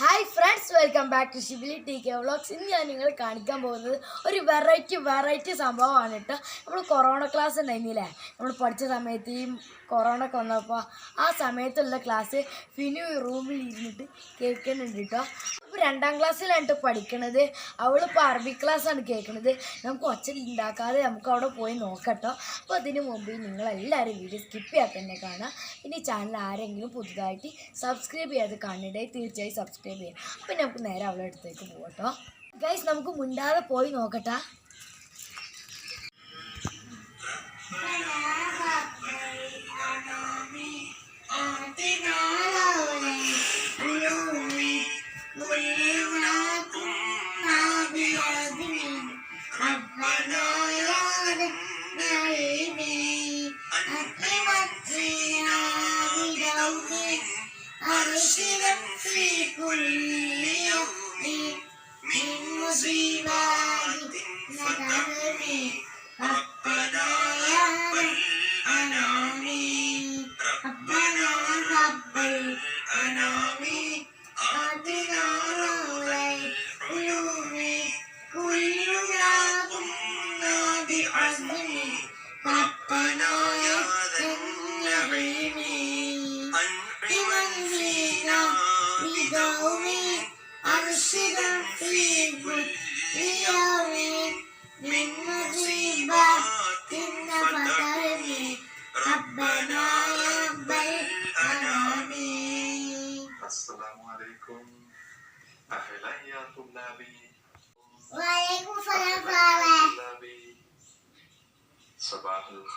Hi friends. Friends welcome back to Shibili T K vlogs ഇന്ന് ഞാൻ നിങ്ങൾ കാണിക്കാൻ പോകുന്നത് ഒരു വെറൈറ്റി വെറൈറ്റി സംഭവമാണ് കേട്ടോ. നമ്മൾ കൊറോണ ക്ലാസ് ഉണ്ടായിരുന്നില്ലേ? നമ്മൾ പഠിച്ച സമയത്ത് ഈ കൊറോണ ഒക്കെ വന്നപ്പോൾ ആ സമയത്തുള്ള ക്ലാസ് ഫിനു റൂമിൽ ഇരുന്നിട്ട് കേൾക്കുന്നുണ്ട് കേട്ടോ. അപ്പോൾ രണ്ടാം ക്ലാസ്സിലാണ് പഠിക്കണത്. അവളിപ്പോൾ അറബി ക്ലാസ്സാണ് കേൾക്കുന്നത് നമുക്ക് ഒച്ച ഉണ്ടാക്കാതെ നമുക്ക് അവിടെ പോയി നോക്കട്ടോ അപ്പോൾ അതിന് മുമ്പ് നിങ്ങളെല്ലാവരും വീഡിയോ സ്കിപ്പ് ചെയ്യാതെ തന്നെ കാണാം. ഇനി ചാനൽ ആരെങ്കിലും പുതുതായിട്ട് സബ്സ്ക്രൈബ് ചെയ്യാതെ കാണണ്ടേ തീർച്ചയായും സബ്സ്ക്രൈബ് ചെയ്യാം. പിന്നെ നമുക്ക് നേരെ അവളെ അടുത്തേക്ക് പോകട്ടോ ഗൈസ് നമുക്ക് മുണ്ടാതെ പോയി നോക്കട്ട.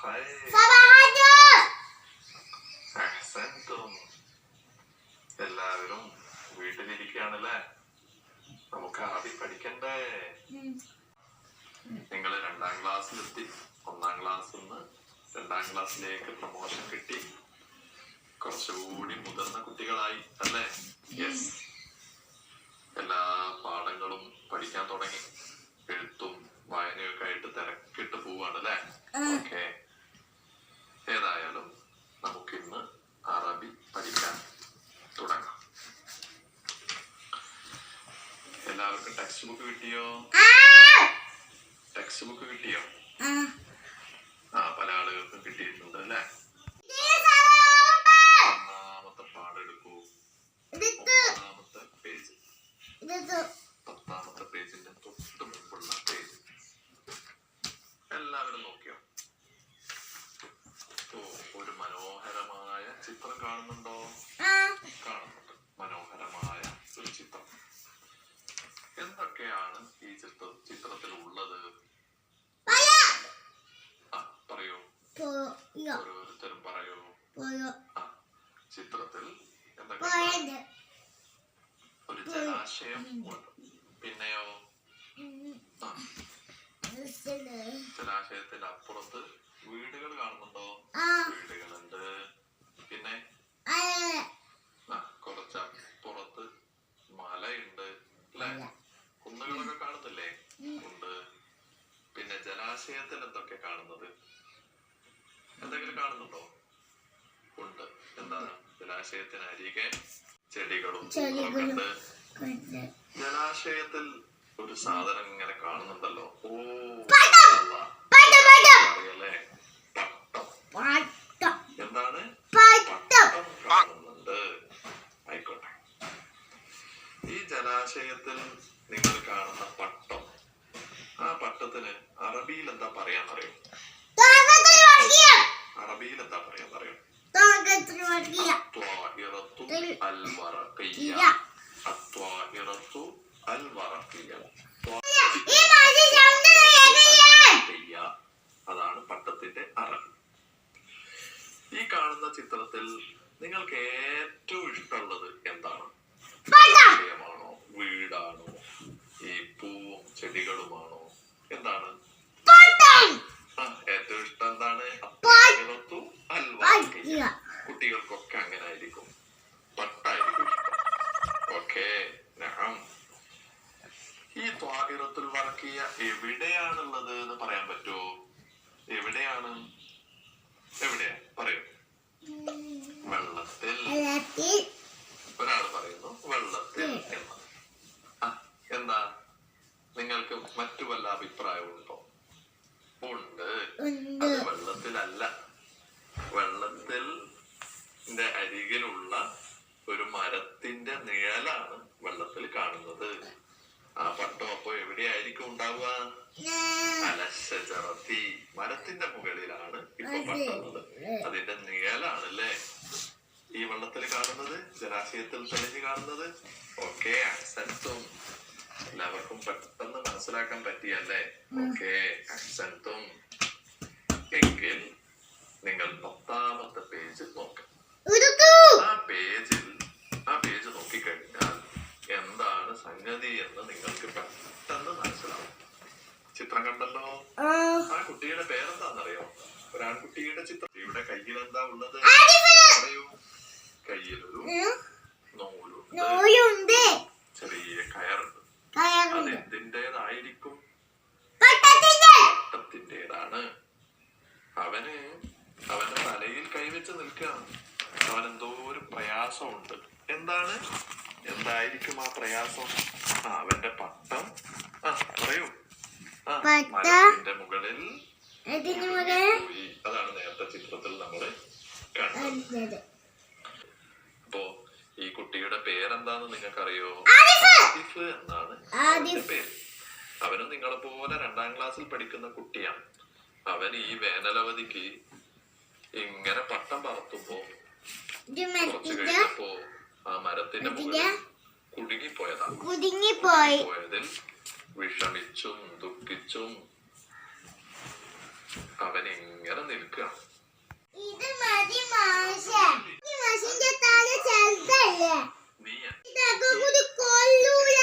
الخير صباح النور أحسنتم എല്ലാവരും വീട്ടിലിരിക്കുകയാണല്ലേ നമുക്ക് ആദ്യം പഠിക്കണ്ടേ നിങ്ങൾ രണ്ടാം ക്ലാസ്സിലെത്തി ഒന്നാം ക്ലാസ്സിൽ നിന്ന് രണ്ടാം ക്ലാസ്സിലേക്ക് പ്രൊമോഷൻ കിട്ടി കുറച്ചുകൂടി മുതിർന്ന കുട്ടികളായി അല്ലേ യെസ് എല്ലാ പാഠങ്ങളും പഠിക്കാൻ തുടങ്ങി എഴുത്തും വായനയൊക്കെ ആയിട്ട് തിരക്കിട്ട് പോവാണ് അല്ലേ ഓക്കെ ഏതായാലും നമുക്കിന്ന് അറബി പഠിക്കാൻ തുടങ്ങാം. എല്ലാവർക്കും ടെക്സ്റ്റ് ബുക്ക് കിട്ടിയോ? ടെക്സ്റ്റ് ബുക്ക് കിട്ടിയോ? ആ. പല ആളുകൾക്കും കിട്ടിയിട്ടുണ്ട് അല്ലേ? ഒന്നാമത്തെ പാടെടുക്കൂ. ഒന്നാമത്തെ പേജ് പത്താമത്തെ പേജിന്റെ തൊട്ട് മുമ്പുള്ള പേജ് എല്ലാവരും നോക്കിയോ ഓ ഒരു മനോഹരമായ ചിത്രം കാണുന്നുണ്ടോ? കാണുന്നുണ്ട്. മനോഹരമായ ഒരു ചിത്രം. എന്തൊക്കെയാണ് ഈ ചിത്ര ചിത്രത്തിൽ ഉള്ളത് പറയൂ. ഓരോരുത്തരും പറയൂ. ചിത്രത്തിൽ എന്തൊക്കെ ഒരു ജലാശയം ഉണ്ട്. പിന്നെയോ? ജലാശയത്തിന്റെ അപ്പുറത്ത് വീടുകൾ കാണുന്നുണ്ടോ? വീടുകളുണ്ട്. പിന്നെ ആ കുറച്ച് അപ്പുറത്ത് മലയുണ്ട് അല്ലെ കുന്നുകളൊക്കെ കാണുന്നില്ലേ ഉണ്ട് പിന്നെ ജലാശയത്തിൽ എന്തൊക്കെ കാണുന്നത്? എന്തെങ്കിലും കാണുന്നുണ്ടോ? ഉണ്ട്. എന്താണ്? ജലാശയത്തിനരികെ ചെടികളും ഉണ്ട്. ജലാശയത്തിൽ ഒരു സാധനം ഇങ്ങനെ കാണുന്നുണ്ടല്ലോ. ഓ. അറിയല്ലേ പട്ടം എന്താണ് പട്ടം കാണുന്നുണ്ട് ആയിക്കോട്ടെ ഈ ജലാശയത്തിൽ നിങ്ങൾ കാണുന്ന പട്ടം ആ പട്ടത്തിന് അറബിയിൽ എന്താ പറയാന്നറിയോ അറബിയിൽ എന്താ പറയാന്നറിയോ الورقية വറഖിയ വറഖിയ. അതാണ് പട്ടത്തിന്റെ അറബി ഈ കാണുന്ന ചിത്രത്തിൽ നിങ്ങൾക്ക് ഏറ്റവും ഇഷ്ടമുള്ളത് എന്താണ്? വിഷയമാണോ വീടാണോ ഈ പൂവും ചെടികളുമാണോ? എന്താണ്? ആ, ഏറ്റവും ഇഷ്ടം എന്താണ്? അത്വാഹിറത്തു വറക്കിയ എവിടെയാണുള്ളത് എന്ന് പറയാൻ പറ്റുമോ എവിടെയാണ്? എവിടെയാ? പറയൂ. വെള്ളത്തിൽ വെള്ളത്തിൽ കാണുന്നത് ആ പട്ടം അപ്പൊ എവിടെയായിരിക്കും ഉണ്ടാവുക അലശജറത്തി മരത്തിന്റെ മുകളിലാണ് അതിന്റെ നിഴലാണല്ലേ? ഈ വെള്ളത്തിൽ കാണുന്നത് ജലാശയത്തിൽ തെളിഞ്ഞു കാണുന്നത്. ഓക്കെ അക്സെന്റും എല്ലാവർക്കും പെട്ടെന്ന് മനസ്സിലാക്കാൻ പറ്റിയല്ലേ? ഓക്കെ അക്സെന്റും എങ്കിൽ നിങ്ങൾ പത്താമത്തെ പേജിൽ നോക്കാം. ആ പേജിൽ ആ പേജ് നോക്കിക്കഴിഞ്ഞാൽ എന്താണ് സംഗതി എന്ന് നിങ്ങൾക്ക് പെട്ടെന്ന് മനസ്സിലാവും. ചിത്രം കണ്ടല്ലോ? ആ കുട്ടിയുടെ പേരെന്താണെന്നറിയോ? ഒരു ആൺകുട്ടിയുടെ ചിത്രം. ഇവിടെ കയ്യിൽ എന്താ ഉള്ളത്? പറയൂ കയ്യിലൊരു നൂലുണ്ട്. ചെറിയ കയറുണ്ട്. അതെന്തിന്റെതായിരിക്കും പട്ടത്തിന്റെതാണ് അവന് അവന്റെ തലയിൽ കൈവച്ച് നിൽക്കുകയാണ്. അവൻ എന്തോ ഒരു പ്രയാസമുണ്ട്. എന്താണ്? എന്തായിരിക്കും ആ പ്രയാസം? അവന്റെ പട്ടം. ആ പറയൂ. ആ മരത്തിന്റെ മുകളിൽ അതാണ് നേരത്തെ ചിത്രത്തിൽ നമ്മൾ കണ്ടത്. അപ്പോ ഈ കുട്ടിയുടെ പേരെന്താന്ന് നിങ്ങൾക്കറിയോ? ആദിഫ്. ആദിഫ് എന്നാണ്. പേര്. അവനും നിങ്ങളെ പോലെ രണ്ടാം ക്ലാസ്സിൽ പഠിക്കുന്ന കുട്ടിയാണ്. അവൻ ഈ വേനലവധിക്ക് ഇങ്ങനെ പട്ടം പറത്തുമ്പോ കുറച്ച് കഴിഞ്ഞപ്പോ ആ മരത്തിന്റെ മുകളിൽ കുടുങ്ങിപ്പോയതാ. കുടുങ്ങിപ്പോയതിൽ വിഷമിച്ചും ദുഃഖിച്ചും അവൻ എങ്ങനെ നിൽക്കുകയാണ് ഇത് മതി മാഷ. ഈ മാഷിന്റെ തല ചെറുതല്ലേ? നീ ഇതൊക്കെ കൂടി കൊല്ലൂല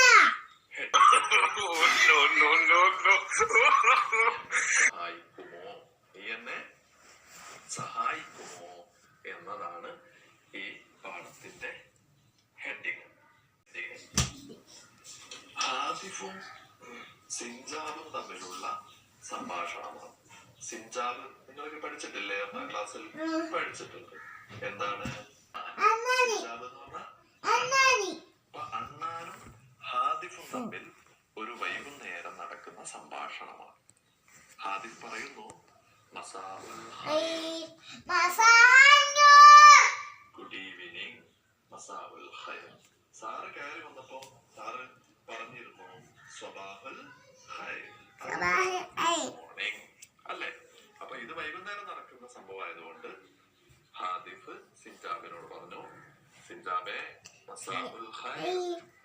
വൈകുന്നേരം നടക്കുന്ന സംഭവമായതുകൊണ്ട് ഹാദിഫ് സിൻജാബിനോട് പറഞ്ഞു സിൻജാബെ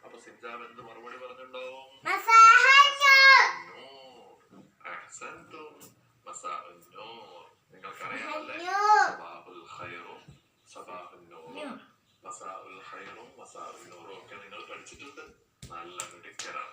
അപ്പൊ സിൻജാബ് എന്ത് മറുപടി പറഞ്ഞിട്ടുണ്ടാവും നിങ്ങൾക്കറിയാമല്ലേ? ഒക്കെ നിങ്ങൾ പഠിച്ചിട്ടുണ്ട്. നല്ല മിടുക്കരാണ്.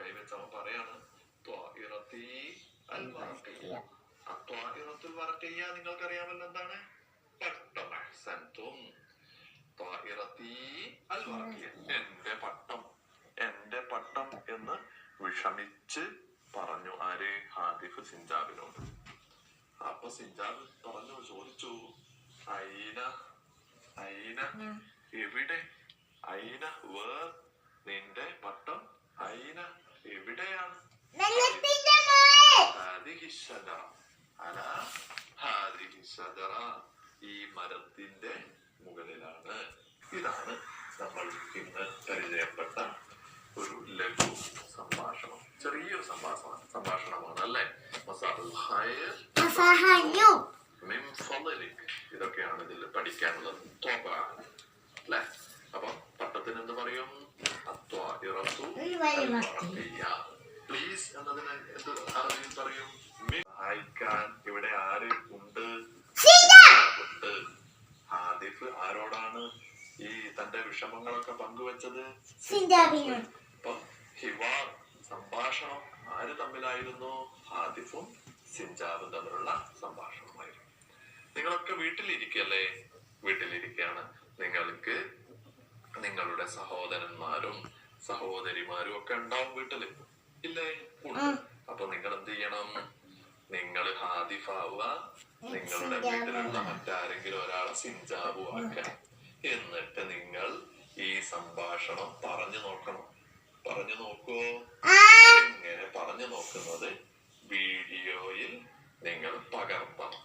കൈവച്ച് അവൻ പറയാണ് നിങ്ങൾക്കറിയാമല്ലോ എന്താണ്? പട്ടം എന്റെ പട്ടം എന്റെ പട്ടം എന്ന് വിഷമിച്ച് പറഞ്ഞു ആര്? ഹാദിഫ് സിഞ്ചാബിനോട്. അപ്പൊ സിഞ്ചാബ് പറഞ്ഞു ചോദിച്ചു അയിന അയിന? ഹിവാർ സംഭാഷണം ആര് തമ്മിലായിരുന്നു? ആദിഫും സിഞ്ചാബും തമ്മിലുള്ള സംഭാഷണമായിരുന്നു. നിങ്ങളൊക്കെ വീട്ടിലിരിക്കല്ലേ? വീട്ടിലിരിക്കുകയാണ് നിങ്ങൾക്ക് നിങ്ങളുടെ സഹോദരന്മാരും സഹോദരിമാരും ഒക്കെ ഉണ്ടാവും വീട്ടിൽ. ഇല്ലേ? അപ്പൊ നിങ്ങൾ എന്ത് ചെയ്യണം? നിങ്ങൾ ഹാദിഫാവുക. നിങ്ങളുടെ വീട്ടിലുള്ള മറ്റാരെങ്കിലും ഒരാളെ സിഞ്ചാബു ആക്കണം എന്നിട്ട് നിങ്ങൾ ഈ സംഭാഷണം പറഞ്ഞു നോക്കണം. പറഞ്ഞു നോക്കൂ. ഇങ്ങനെ പറഞ്ഞു നോക്കുന്നത് വീഡിയോയിൽ നിങ്ങൾ പകർത്തണം.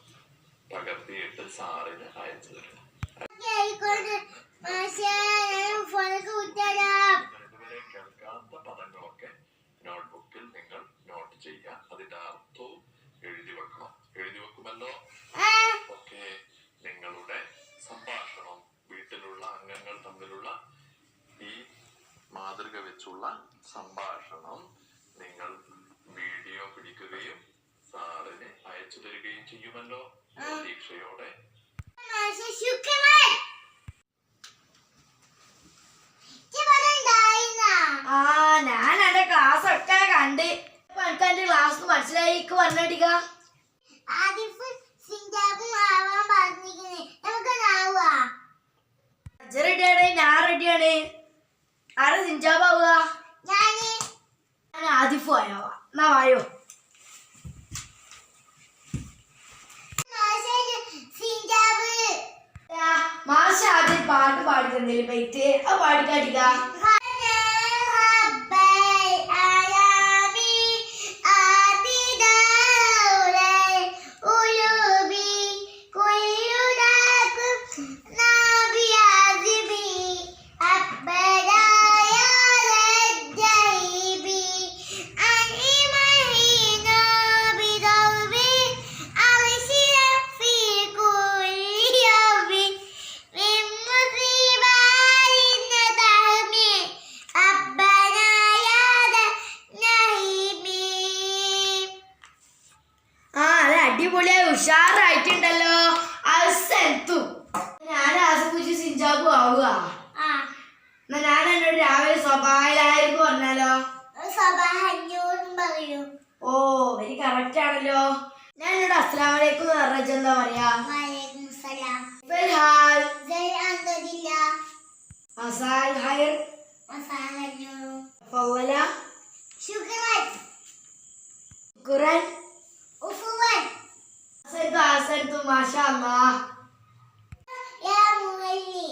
പകർത്തിയിട്ട് സാറിന് അയച്ചു ഇതുവരെ കേൾക്കാത്ത പദങ്ങളൊക്കെ നോട്ട്ബുക്കിൽ നിങ്ങൾ നോട്ട് ചെയ്യുക. അതിന്റെ അർത്ഥവും എഴുതി വെക്കണം. എഴുതി വെക്കുമല്ലോ? മാതൃക വെച്ചുള്ള സംഭാഷണം നിങ്ങൾ വീഡിയോ പിടിക്കുകയും സാറിന് അയച്ചു തരികയും ചെയ്യുമല്ലോ പ്രതീക്ഷയോടെ മാഷേ ശുക്രൻ ഇവിടെ ഉണ്ടായിരുന്നാ ആ ഞാൻ എന്റെ ക്ലാസ് ഒക്കെ കണ്ട് ഇപ്പൊ എനിക്ക് എന്റെ ക്ലാസ് മനസ്സിലായി എനിക്ക് പറഞ്ഞടിക്ക ആദിഫ് സിംഗാപ്പും ആവാൻ പറഞ്ഞിരിക്കുന്നേ നമുക്ക് നാവുക അജ റെഡിയാണ് ഞാൻ റെഡിയാണ് ആരെ സിഞ്ചാബാവുക ഞാൻ. ഞാൻ ആദിഫ് ആയാവാ എന്നാ വായോ. മാഷേ ആദ്യം പാട്ട് പാടി തന്നില്ല പൈറ്റ് ആ പാടിക്കാട്ടിക്ക. من അടിപൊളിയായി ഉഷാറായിട്ടുണ്ടല്ലോ. അസെത്തു ഞാൻ ആസ്വദിച്ച് സിഞ്ചാബു ആവുക ഞാൻ എന്നോട് രാവിലെ സ്വഭാവമായിരിക്കും പറഞ്ഞാലോ? ഓ വെരി കറക്റ്റ് ആണല്ലോ. ഞാൻ എന്നോട് അസ്സലാം വലൈക്കും എന്ന് പറഞ്ഞാൽ എന്താ പറയാ? ജയ് അന്തരില്ല. അസാൽ ഹൈർ. ഫവല ശുക്രൻ ഉഫുവൻ അസൻതു അസൻതു മാഷാ അല്ലാഹ് യാ മുഹല്ലി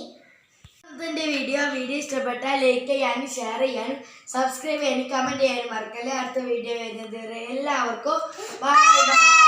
വീഡിയോ വീഡിയോ ഇഷ്ടപ്പെട്ടാൽ ലൈക്ക് ചെയ്യാനും ഷെയർ ചെയ്യാനും സബ്സ്ക്രൈബ് ചെയ്യാനും കമന്റ് ചെയ്യാനും മറക്കല്ലേ. അടുത്ത വീഡിയോ വരുന്നത് എല്ലാവർക്കും ബൈ ബൈ